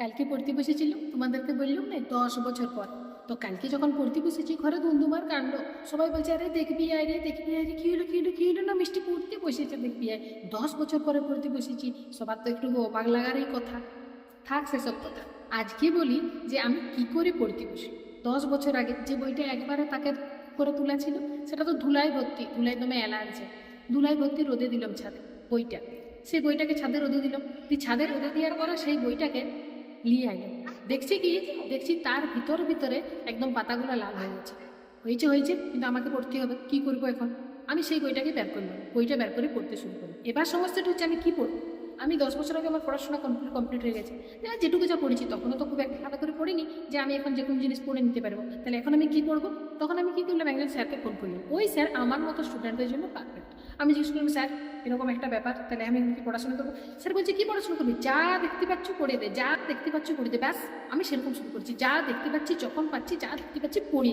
কালকে পড়তে বসেছিল তোমাদেরকে বললাম না, দশ বছর পর। তো কালকে যখন পড়তে বসেছি, ঘরে ধুমধুমার কাণ্ড। সবাই বলছে, আরে দেখবি আয় রে, দেখবি আয় রে, কি হলো কি হলো কি হলো না, মিষ্টি পড়তে বসেছে, দেখবি আয়। দশ বছর পরে পড়তে বসেছি, সবার তো একটু অবাক লাগারই কথা। থাক সেসব কথা। আজকে বলি যে, আমি কি করে পড়তে বসি? দশ বছর আগে যে বইটা একবারে তাকে করে তোলা ছিল, সেটা তো ধুলায় ভর্তি, ধুলায় দমে অ্যালার্জি ধুলায় ভর্তি রোদে দিলাম ছাদে বইটা। সেই বইটাকে ছাদে রোদে দিলাম। তুই ছাদে রোদে দেওয়ার পরে সেই বইটাকে নিয়ে আইলাম দেখছি কি? দেখছি তার ভিতর ভিতরে একদম পাতাগুলো লাল হয়ে গেছে। হয়েছে হয়েছে, কিন্তু আমাকে পড়তে হবে। কি করব এখন? আমি সেই বইটাকে বের করলাম। বইটা বের করে পড়তে শুরু করলাম। এবার সমস্যাটা হচ্ছে আমি কি পড়ব? আমি দশ বছর আগে আমার পড়াশোনা কমপ্লিট কমপ্লিট হয়ে গেছে। এবার যেটুকু যা পড়েছি, তখনও তো খুব একটা খাতা করে পড়িনি যে আমি এখন যে কোনো জিনিস পড়ে নিতে পারব। তাহলে এখন আমি কি পড়ব? তখন আমি কি করলাম? একজন স্যারকে ফোন করলাম। ওই স্যার আমার মতো স্টুডেন্টদের জন্য পারফেক্ট আমি জিজ্ঞেস করলাম, স্যার, এরকম একটা ব্যাপার, তাহলে আমি কি পড়াশোনা করব? স্যার বলছে, কি পড়াশোনা করবি? যা দেখতে পাচ্ছ পড়ে দে, যা দেখতে পাচ্ছ করে দে, ব্যাস, আমি সেরকম শুরু করছি। যা দেখতে পাচ্ছি, যখন পাচ্ছি, যা দেখতে পাচ্ছি পড়ি